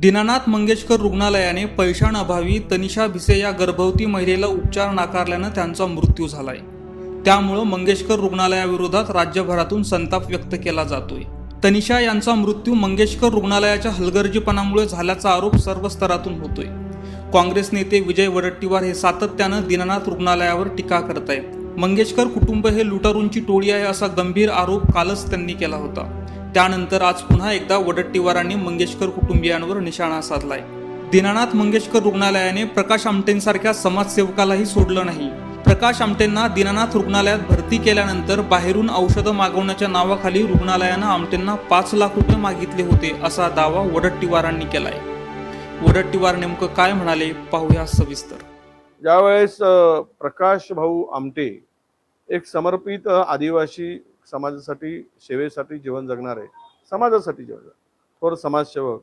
दीनानाथ मंगेशकर रुग्णालयाने पैशांअभावी तनिषा भिसे या गर्भवती महिलेला उपचार नाकारल्यानं त्यांचा मृत्यू झालाय. त्यामुळं मंगेशकर रुग्णालयाविरोधात राज्यभरातून संताप व्यक्त केला जातोय. तनिषा यांचा मृत्यू मंगेशकर रुग्णालयाच्या हलगर्जीपणामुळे झाल्याचा आरोप सर्व स्तरातून होतोय. काँग्रेस नेते विजय वडट्टीवार हे सातत्यानं दीनानाथ रुग्णालयावर टीका करत आहेत मंगेशकर कुटुंब हे लुटारूंची टोळी आहे असा गंभीर आरोप कालच त्यांनी केला होता. त्यानंतर आज पुन्हा एकदा वडट्टीवारांनी मंगेशकर कुटुंबियांवर निशाणा साधलाय. दीनानाथ मंगेशकर रुग्णालयाने प्रकाश आमटेंसारख्या समाजसेवकालाही सोडलं नाही. प्रकाश आमटेंना दीनानाथ रुग्णालयात भरती केल्यानंतर बाहेरून औषधं मागवण्याच्या नावाखाली रुग्णालयानं आमटेंना पाच लाख रुपये मागितले होते असा दावा वडट्टीवारांनी केलाय. वडट्टीवार नेमकं काय म्हणाले पाहूया सविस्तर. ज्यावेळेस प्रकाश भाऊ आमटे एक समर्पित आदिवासी समाजासाठी सेवेसाठी जीवन जगणारे समाजासाठी जीवन जगणारे, थोर समाजसेवक.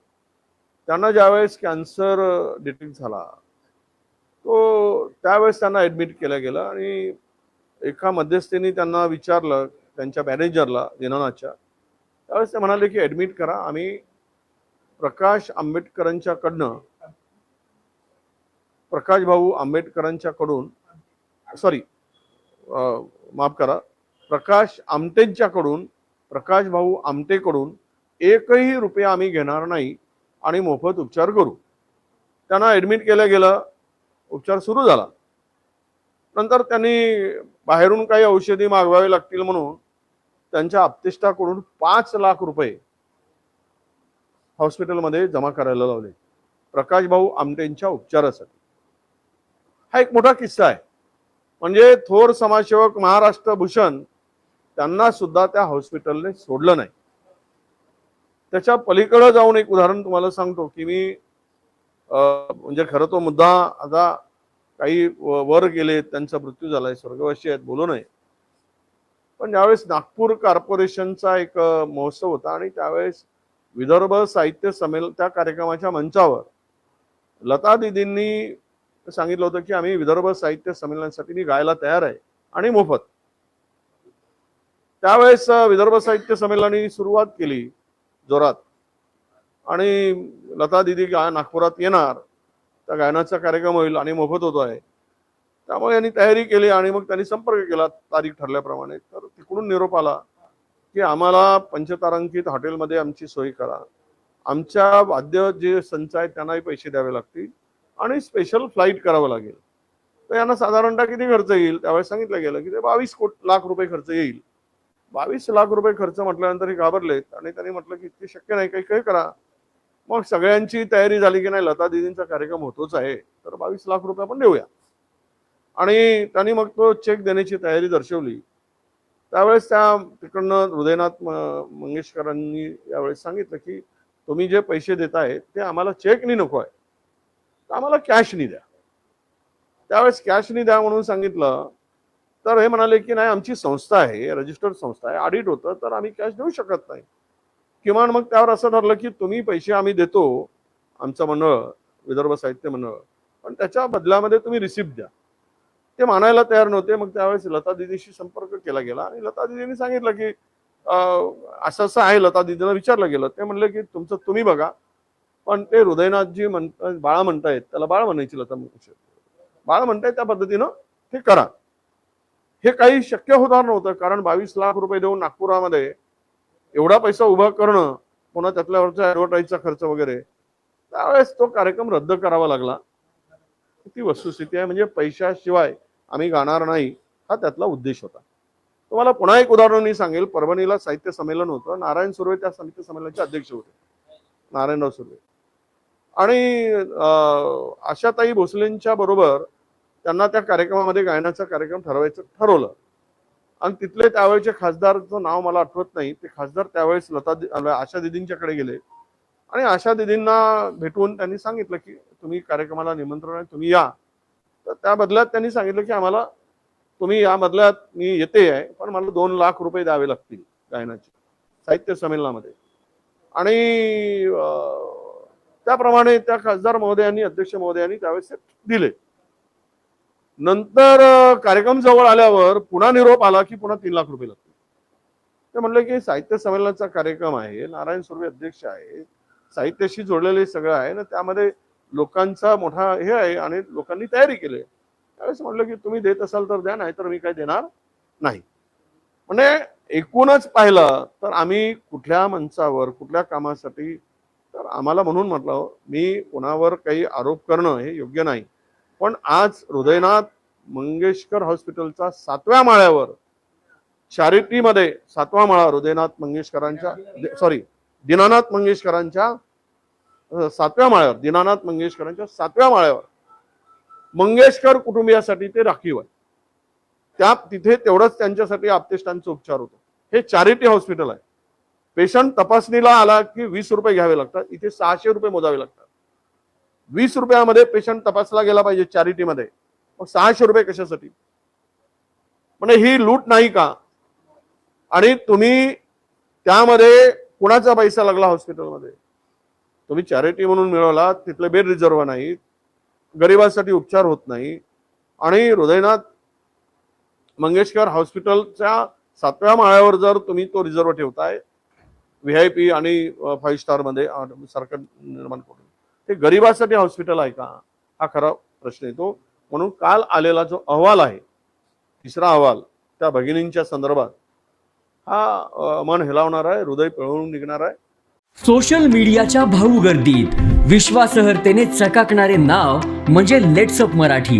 त्यांना ज्यावेळेस कॅन्सर डिटेक्ट झाला तो त्यावेळेस त्यांना ॲडमिट केलं गेलं आणि एका मध्यस्थीने त्यांना विचारलं त्यांच्या मॅनेजरला दिनानाथच्या. त्यावेळेस ते म्हणाले की ॲडमिट करा आम्ही प्रकाश आंबेडकरांच्याकडनं प्रकाश भाऊ आंबेडकरांच्याकडून सॉरी माफ करा प्रकाश आमटेंच्याकडून प्रकाश भाऊ आमटेकडून एकही रुपया आम्ही घेणार नाही आणि मोफत उपचार करू. त्यांना ॲडमिट केलं गेलं उपचार सुरू झाला. नंतर त्यांनी बाहेरून काही औषधी मागवावी लागतील म्हणून त्यांच्या आप्तेष्टाकडून पाच लाख रुपये हॉस्पिटलमध्ये जमा करायला लावले. प्रकाश भाऊ आमटेंच्या उपचारासाठी. हा एक मोठा किस्सा आहे. म्हणजे थोर समाजसेवक महाराष्ट्र भूषण त्यांना सुद्धा त्या हॉस्पिटलने सोडलं नाही. त्याच्या पलीकडे जाऊन एक उदाहरण तुम्हाला सांगतो की मी म्हणजे खरं तो मुद्दा आता काही वर गेले त्यांचा मृत्यू झालाय स्वर्गवासी आहेत बोलू नये. पण ज्यावेळेस नागपूर कॉर्पोरेशनचा एक महोत्सव होता आणि त्यावेळेस विदर्भ साहित्य संमेलन त्या कार्यक्रमाच्या मंचावर लता दिदींनी सांगितलं होतं की आम्ही विदर्भ साहित्य संमेलनासाठी मी गायला तयार आहे आणि मोफत. त्यावेळेस विदर्भ साहित्य संमेलनाने सुरुवात केली जोरात. आणि लता दिदी गा नागपुरात येणार. त्या गायनाचा कार्यक्रम होईल आणि मोफत होतो आहे. त्यामुळे यांनी तयारी केली आणि मग त्यांनी संपर्क केला तारीख ठरल्याप्रमाणे. तर तिकडून निरोप आला की आम्हाला पंचतारांकित हॉटेलमध्ये आमची सोय करा. आमच्या वाद्य जे संच आहेत त्यांनाही पैसे द्यावे लागतील आणि स्पेशल फ्लाईट करावं लागेल. तर यांना साधारणतः किती खर्च येईल? त्यावेळेस सांगितलं गेलं की ते बावीस कोट लाख रुपये खर्च येईल. बावीस लाख रुपये खर्च म्हटल्यानंतर हे घाबरलेत आणि त्यांनी म्हटलं की इतके शक्य नाही काही काही करा. मग सगळ्यांची तयारी झाली की नाही लता दिदींचा कार्यक्रम होतोच आहे तर बावीस लाख रुपये आपण देऊया. आणि त्यांनी मग तो चेक देण्याची तयारी दर्शवली. त्यावेळेस त्या तिकडनं हृदयनाथ मंगेशकरांनी यावेळेस सांगितलं की तुम्ही जे पैसे देताय ते आम्हाला चेकनी नको आहे. तर आम्हाला कॅशनी द्या. त्यावेळेस कॅशनी द्या म्हणून सांगितलं तर हे म्हणाले की नाही आमची संस्था आहे रजिस्टर्ड संस्था आहे ऑडिट होतं तर आम्ही कॅश देऊ शकत नाही. किमान मग त्यावर असं ठरलं की तुम्ही पैसे आम्ही देतो आमचं मंडळ विदर्भ साहित्य मंडळ पण त्याच्या बदल्यामध्ये तुम्ही रिसिप्ट द्या. ते मानायला तयार नव्हते मग त्यावेळेस लता दिदीशी संपर्क केला गेला आणि लता दिदींनी सांगितलं की असं असं आहे लता दिदीला विचारलं गेलं. ते म्हणले की तुमचं तुम्ही बघा पण ते हृदयनाथजी म्हणतात बाळा म्हणतायत त्याला बाळ म्हणायची लता मंगेशकर. बाळ म्हणतायत त्या पद्धतीनं ते करा. हे काही शक्य होणार नव्हतं कारण बावीस लाख रुपये देऊन नागपुरामध्ये एवढा पैसा उभा करणं पुन्हा त्यातल्यावरचा ऍडव्हर्टाईजचा खर्च वगैरे त्यावेळेस तो कार्यक्रम रद्द करावा लागला. ती वस्तुस्थिती आहे म्हणजे पैशाशिवाय आम्ही गाणार नाही हा त्यातला उद्देश होता. तुम्हाला पुन्हा एक उदाहरण मी सांगेल परभणीला साहित्य संमेलन होतं नारायण सुर्वे त्या साहित्य संमेलनाचे अध्यक्ष होते नारायणराव सुर्वे. आणि आशाताई भोसलेंच्या बरोबर त्यांना त्या कार्यक्रमामध्ये गायनाचा कार्यक्रम ठरवायचं ठरवलं. आणि तिथले त्यावेळेचे खासदारचं नाव मला आठवत नाही ते खासदार त्यावेळेस लता दि- आशा दिदींच्याकडे गेले. आणि आशा दिदींना भेटून त्यांनी सांगितलं की तुम्ही कार्यक्रमाला निमंत्रण आहे तुम्ही या. तर त्या बदल्यात त्यांनी सांगितलं की आम्हाला तुम्ही या बदल्यात मी येते आहे पण मला दोन लाख रुपये द्यावे लागतील गायनाचे साहित्य संमेलनामध्ये. आणि त्याप्रमाणे त्या खासदार महोदयांनी अध्यक्ष महोदयांनी त्यावेळेस दिले. नंतर कार्यक्रम जवळ आल्यावर पुन्हा निरोप आला की पुन्हा तीन लाख रुपये लागतील. ते म्हणले की साहित्य संमेलनाचा कार्यक्रम आहे नारायण सुर्वे अध्यक्ष आहे साहित्याशी जोडलेले सगळं आहे ना त्यामध्ये लोकांचा मोठा हे आहे आणि लोकांनी तयारी केली त्यावेळेस म्हटलं की तुम्ही देत असाल तर द्या नाही तर मी काही देणार नाही. म्हणजे एकूणच पाहिलं तर आम्ही कुठल्या मंचावर कुठल्या कामासाठी तर आम्हाला म्हणून म्हटलं मी कोणावर काही आरोप करणं हे योग्य नाही. पण आज हृदयनाथ मंगेशकर हॉस्पिटलचा सातव्या माळ्यावर चॅरिटीमध्ये सातवा माळा हृदयनाथ मंगेशकरांच्या सॉरी दीनानाथ मंगेशकरांच्या सातव्या माळ्यावर दीनानाथ मंगेशकरांच्या सातव्या माळ्यावर. मंगेशकर कुटुंबियासाठी ते राखीव आहे त्या तिथे तेवढंच त्यांच्यासाठी आपतेष्टांचा उपचार होतो. हे चॅरिटी हॉस्पिटल आहे. पेशंट तपासणीला आला की वीस रुपये घ्यावे लागतात इथे सहाशे रुपये मोजावे लागतात. वीस रुपयामध्ये पेशंट तपासला गेला पाहिजे चॅरिटीमध्ये मग सहाशे रुपये कशासाठी? म्हणजे ही लूट नाही का? आणि तुम्ही त्यामध्ये कुणाचा पैसा लागला हॉस्पिटलमध्ये तुम्ही चॅरिटी म्हणून मिळवला तिथले बेड रिझर्व नाही गरिबांसाठी उपचार होत नाही आणि हृदयनाथ मंगेशकर हॉस्पिटलच्या सातव्या माळ्यावर जर तुम्ही तो रिझर्व ठेवताय व्ही आय पी आणि फाईव्ह स्टारमध्ये सरकार सारखं निर्माण करून ते गरिबासाठी हॉस्पिटल आहे का? हा खरा प्रश्न येतो म्हणून काल आलेला जो अहवाल आहे तिसरा अहवाल त्या भगिनींच्या संदर्भात हा मन हेलावणार आहे हृदय पिळवून निघणार आहे. सोशल मीडियाच्या भाऊ गर्दीत विश्वासार्हतेने चकाकणारे नाव म्हणजे लेट्सअप मराठी.